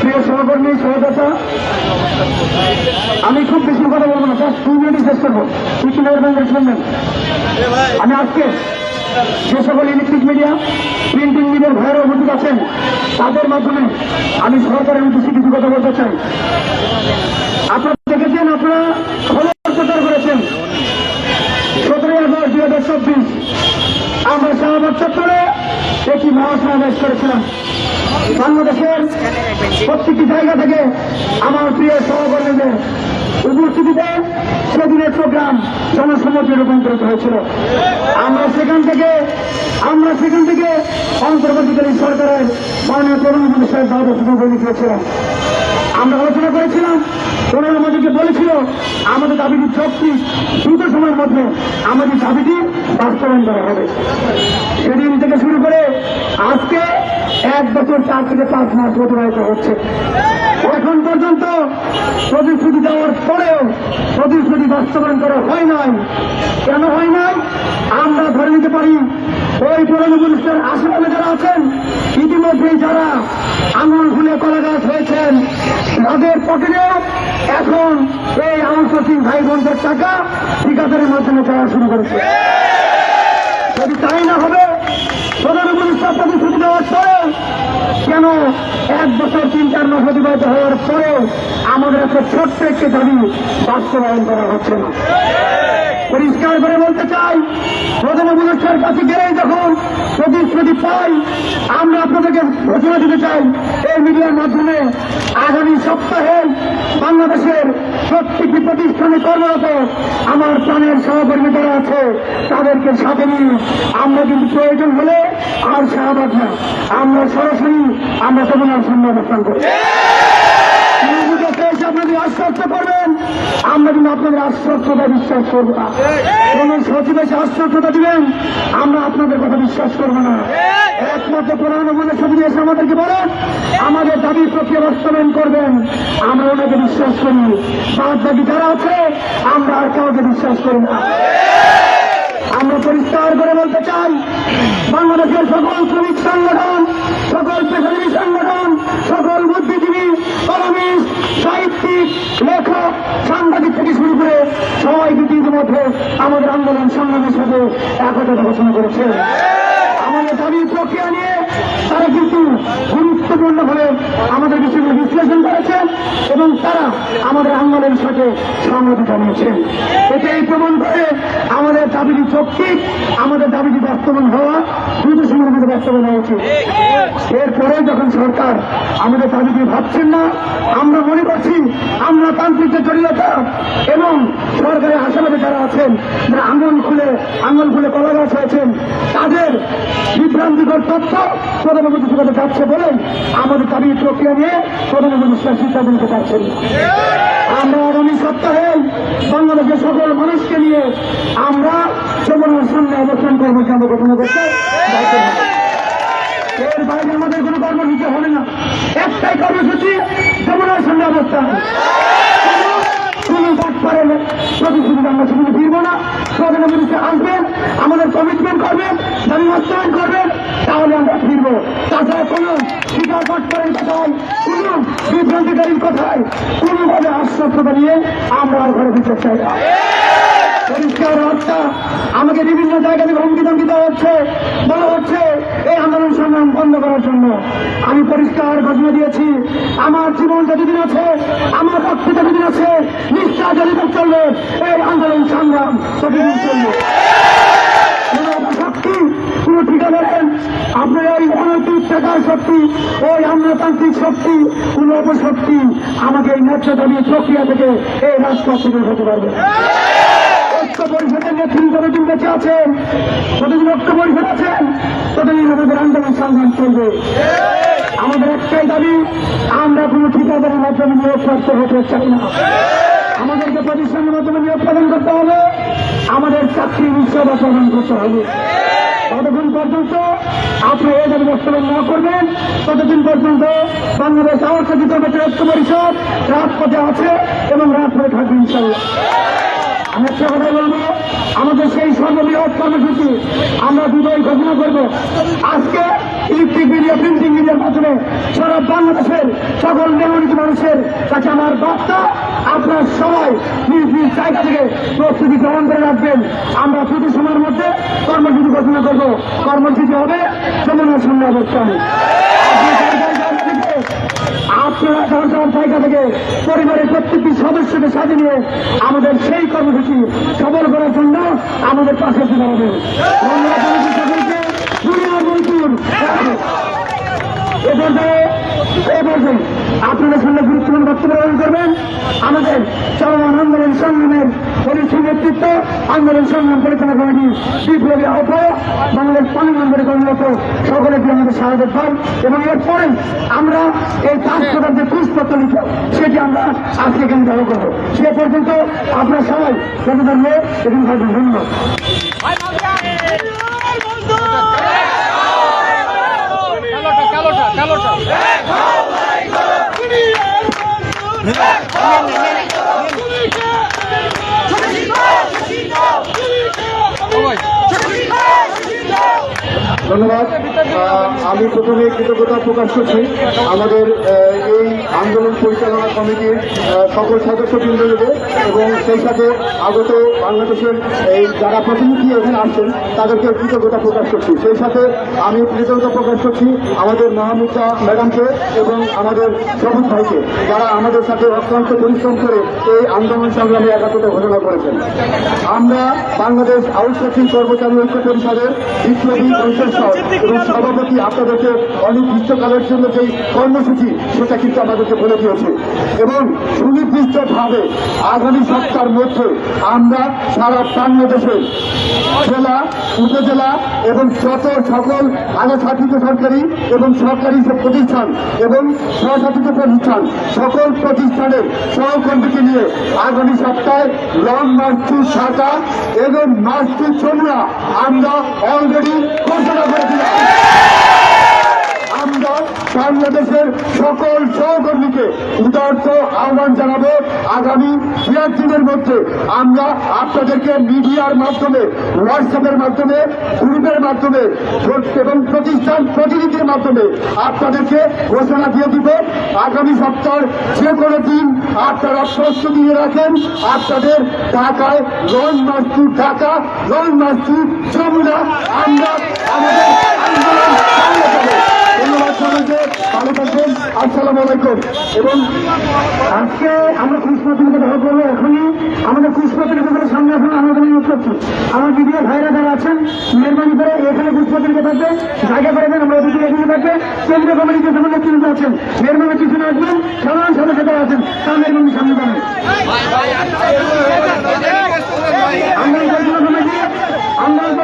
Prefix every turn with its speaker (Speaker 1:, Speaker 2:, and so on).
Speaker 1: প্রিয় সহকর্মী সহদাতা আমি খুব বেশি কথা বলব না, জাস্ট দুই মিনিট শেষ করব। ব্যাংকের শুনবেন আমি আজকে যে সকল ইলেকট্রিক মিডিয়া প্রিন্টিং মিডিয়ার ভাইয়েরা উপস্থিত আছেন, তাদের মাধ্যমে আমি সরকারের উদ্দেশ্যে কিছু কথা বলতে চাই। আপনারা দেখেছেন, আপনারা খবর প্রচার করেছেন। সতেরোই আগস্ট দুই হাজার চব্বিশ আমরা শাহবাগ চত্বরে একটি মহাসমাবেশ করেছিলাম। বাংলাদেশের প্রত্যেকটি জায়গা থেকে আমার প্রিয় সহকর্মীদের উপস্থিতিতে সেদিনের প্রোগ্রাম জনসম্মতি রূপান্তরিত হয়েছিল। আমরা সেখান থেকে, আমরা সেখান থেকে অন্তর্বর্তীকালীন সরকারের মাননীয় প্রধানমন্ত্রী সাহেব দাওয়াত বলে গিয়েছিলাম। আমরা আলোচনা করেছিলাম, ওনারা আমাদেরকে বলেছিল, আমাদের দাবিটি চুক্তি দ্রুত সময়ের মধ্যে আমাদের দাবিটি বাস্তবায়ন করা হবে। সেদিন থেকে শুরু করে আজকে এক বছর চার থেকে পাঁচ মাস অতিবাহিত হচ্ছে। এখন পর্যন্ত প্রতিশ্রুতি দেওয়ার পরেও প্রতিশ্রুতি বাস্তবায়ন করা হয় নাই। কেন হয় নাই? আমরা ধরে নিতে পারি, ওই পুরনো পুলিশের আশেপাশে যারা আছেন, ইতিমধ্যেই যারা আঙুল ফুলে কলা গাছ হয়েছেন তাদের পকেটে। এখন এই আউটসোর্সিং ভাই বোনদের টাকা ঠিকাদারের মাধ্যমে যাওয়া শুরু করেছে। যদি তাই না হবে প্রধান উপদেষ্টা প্রতিশ্রুতি দেওয়ার পরে কেন এক বছর তিন চার মাস অতিবাহিত হওয়ার পরেও আমাদের একটা ছোট্ট একটি দাবি বাস্তবায়ন করা হচ্ছে না। পরিষ্কার করে বলতে চাই প্রধান উপদেষ্টার কাছে গেলেই যখন প্রতিশ্রুতি পাই আপনাদেরকে ঘোষণা দিতে চাই, এই মিডিয়ার মাধ্যমে আগামী সপ্তাহে বাংলাদেশের প্রত্যেকটি প্রতিষ্ঠানে কর্মরত আমার প্রাণের সহকর্মী যারা আছে, তাদেরকে সাথে নিয়ে আমরা কিন্তু প্রয়োজন হলে আর শাহবাগ না। আমরা সরাসরি আমরা তোমার সামনে অবস্থান করি আপনাদের করবেন, আমরা কিন্তু আপনাদের আশ্বস্ততা বিশ্বাস করব না। কোন সচিব দিবেন, আমরা আপনাদের কথা বিশ্বাস করব না। একমাত্র প্রধানমন্ত্রী সচিব এসে আমাদেরকে বলেন, আমাদের দাবি প্রক্রিয়া বাস্তবায়ন করবেন। আমরা ওনাকে বিশ্বাস করি। বাদ বাকি যারা আছে, আমরা আর কাউকে বিশ্বাস করি না। আমরা পরিষ্কার করে বলতে চাই, বাংলাদেশের সকল শ্রমিক সংগঠন, সকল পেশাজীবী সংগঠন, সকল বুদ্ধিজীবী, কলমিস্ট, সাহিত্যিক, লেখক, সাংবাদিক থেকে শুরু করে সবাই কিন্তু ইতিমধ্যে আমাদের আন্দোলন সংগ্রামের সাথে একতা ঘোষণা করেছে আমাদের দাবির প্রক্রিয়া নিয়ে তারা কিন্তু গুরুত্বপূর্ণভাবে আমাদের বিষয়গুলো বিশ্লেষণ করেছেন এবং তারা আমাদের আন্দোলনের সাথে সংহতি জানিয়েছেন এটাই প্রমাণ করে আমাদের দাবিটি যৌক্তিক আমাদের দাবিটি বাস্তবায়ন হওয়া দ্রুত সময়ের মধ্যে বাস্তবায়ন হওয়া উচিত। এরপরে যখন সরকার আমাদের দাবিটি ভাবছেন না, আমরা মনে করছি আমরা তান্ত্রিকের জড়িয়তা এবং সরকারের আশেপাশে যারা আছেন, যারা আঙ্গল খুলে আঙ্গল খুলে কলা গাছ হয়েছেন, তাদের বিভ্রান্তিকর তথ্য প্রধানমন্ত্রীর কাছে যাচ্ছে বলে আমাদের দাবি প্রক্রিয়া নিয়ে প্রধানমন্ত্রী সিদ্ধান্ত নিতে পারছেন। আমরা আগামী সপ্তাহে বাংলাদেশের সকল মানুষকে নিয়ে আমরা যমুনার সামনে অবস্থান কর্মকাণ্ড ঘোষণা করতে। এর বাইরে আমাদের কোনো কর্মসূচি হবে না। একটাই কর্মসূচি যমুনার সামনে অবস্থান। প্রতিশ্রুতি আমরা সেখানে ফিরবো না। প্রধানমন্ত্রী আসবেন আমাদের কমিটমেন্ট করবেন বাস্তবায়ন করবেন তাহলে আমরা ফিরবো তাছাড়া কোনো স্বীকার পাঠ করেন কথায় কোন বিভ্রান্তিকারীর কথায় কোনোভাবে আশ্বস্ততা নিয়ে আমরা ঘরে দিতে চাই না। পরিষ্কার রাস্তা আমাকে বিভিন্ন জায়গা থেকে হুমকি ধমকি দেওয়া হচ্ছে, বলা হচ্ছে এই আন্দোলন সংগ্রাম বন্ধ করার জন্য। আমি পরিষ্কার ঘোষণা দিয়েছি, আমার জীবন যতদিন আছে, আমার রক্ত যতদিন আছে নিষ্ঠা যতদিন চলবে, এই আন্দোলন সংগ্রাম ততদিন চলবে। কোন ঠিকাদারেন আপনার এই অনৈতিক টাকার শক্তি ওই আমলাতান্ত্রিক শক্তি কোন অপশক্তি আমাকে এই ন্যায্য দাবি প্রক্রিয়া থেকে এই রাজপথ থেকে হতে পারবে। পরিষদের যতদিন বেঁচে আছেন ততদিন ঐক্য পরিষদ আছেন, ততদিন আমাদের আন্দোলন সংগ্রাম চলবে। আমাদের একটাই দাবি, আমরা ঠিকাদারের মাধ্যমে নিয়োগপ্রাপ্ত হতে চাই না। আমাদেরকে প্রতিষ্ঠানের মাধ্যমে নিয়োগ প্রদান করতে হবে, আমাদের চাকরি নিশ্চয়তা প্রদান করতে হবে। ততক্ষণ পর্যন্ত আপনি এই দাবি বাস্তবায়ন না করবেন, ততদিন পর্যন্ত বাংলাদেশ আওয়াজ বেতন ঐক্য পরিষদ রাজপথে আছে এবং রাজপথে থাকবে ইনশাল্লাহ আমি একটা কথা বলব, আমাদের সেই সর্ববৃহৎ কর্মসূচি আমরা দুটোই ঘোষণা করব। আজকে ইলেকট্রিক মিডিয়া প্রিন্টিং মিডিয়ার মাধ্যমে সারা বাংলাদেশের সকল মেহমানিত মানুষের কাছে আমার বার্তা, আপনার সবাই নিজ জায়গা থেকে প্রস্তুতি গ্রহণ করে রাখবেন। আমরা ছুটি সময়ের মধ্যে কর্মসূচি ঘোষণা করব। কর্মসূচি হবে যমুনার সামনে অবস্থান। আপনারা সবার সবার জায়গা থেকে পরিবারের প্রত্যেকটি সদস্যকে সাথে নিয়ে আমাদের সেই কর্মসূচি সফল করার জন্য আমাদের পাশে দাঁড়াবেন। ধন্যবাদ সকলকে। দুনিয়া এ পর্যায়ে এ পর্যায়ে আপনাদের সামনে গুরুত্বপূর্ণ বক্তব্য গ্রহণ করবেন আমাদের চলমান আন্দোলন সংগ্রামের পরিচয় নেতৃত্ব আন্দোলন সংগ্রাম পরিচালনা কমিটি বিপ্লবী আহ্বায়ক বাংলাদেশ পানি নম্বরে কর্মরত সকলেকে আমাদের স্বাগত পান এবং এরপরে আমরা এই কাজ করার যে পুষ্পত্র লিখ সেটি আমরা আজকে এখানে দেওয়া করব সে পর্যন্ত আপনার সবাই যতটা নিয়ে এখানে থাকবেন ধন্যবাদ
Speaker 2: ধন্যবাদ। আমি প্রথমে কৃতজ্ঞতা প্রকাশ করছি। আমাদের এই আন্দোলন পরিচালনা কমিটির সকল সদস্যবৃন্দকে এবং সেই সাথে আগত বাংলাদেশের এই যারা প্রতিনিধি এখানে আসছেন তাদেরকে কৃতজ্ঞতা প্রকাশ করছি। সেই সাথে আমি কৃতজ্ঞতা প্রকাশ করছি আমাদের মহামুদ্রা ম্যাডামকে এবং আমাদের সবুজ ভাইকে, যারা আমাদের সাথে অক্লান্ত পরিশ্রম করে এই আন্দোলন সংগ্রামে একাত্মতা ঘোষণা করেছেন। আমরা বাংলাদেশ আউটসোর্সিং কর্মচারী ঐক্য পরিষদের বিপ্লবী কণ্ঠস্বর এবং সভাপতি আপনাদেরকে অনেক অনির্দিষ্টকালের জন্য যে কর্মসূচি, সেটা কিন্তু আমাদেরকে বলে দিয়েছে এবং সুনির্দিষ্টভাবে আগামী সপ্তাহের মধ্যে আমরা সারা বাংলাদেশে জেলা, উপজেলা এবং যত সকল আনুষ্ঠানিক সরকারি এবং সরকারি প্রতিষ্ঠান এবং স্বশাসিত প্রতিষ্ঠান, সকল প্রতিষ্ঠানের সহকর্মীকে নিয়ে আগামী সপ্তাহে লং মার্চ টু ঢাকা এবং মার্চ টু আমরা অলরেডি ঘোষণা করে দিলাম আমরা বাংলাদেশের সকল সহকর্মীকে উদার্ত আহ্বান জানাব আগামী এক দিনের মধ্যে। আমরা আপনাদেরকে মিডিয়ার মাধ্যমে, হোয়াটসঅ্যাপের মাধ্যমে, গ্রুপের মাধ্যমে এবং প্রতিষ্ঠান প্রতিনিধির মাধ্যমে আপনাদেরকে ঘোষণা দিয়ে দিব। আগামী সপ্তাহের যে কোনো দিন আপনারা প্রস্তুতি নিয়ে রাখেন। আপনাদের ঢাকায় long march to Dhaka long march Jamuna, আমরা আসসালাম আলাইকুম। এবং
Speaker 1: আজকে আমরা কুশপাতিকে দেখা করব এখনই। আমাদের কুশপাতির সামনে এখন আমাদের ইউজ করছি। আমার ভিডিও ভাইরা যারা আছেন, মেহরবানি করে এখানে কুশপাতিকে থাকবে, জায়গা করে দেন, আমরা ভিডিও এগিয়ে থাকবে। কেন্দ্রীয় কমিটিতে সামনে কিন্তু আছেন মেহরবানি না আসবেন, সাধারণ সদস্য যারা আছেন তা মেহরবানি সামনে পাবেন আমরা আমরা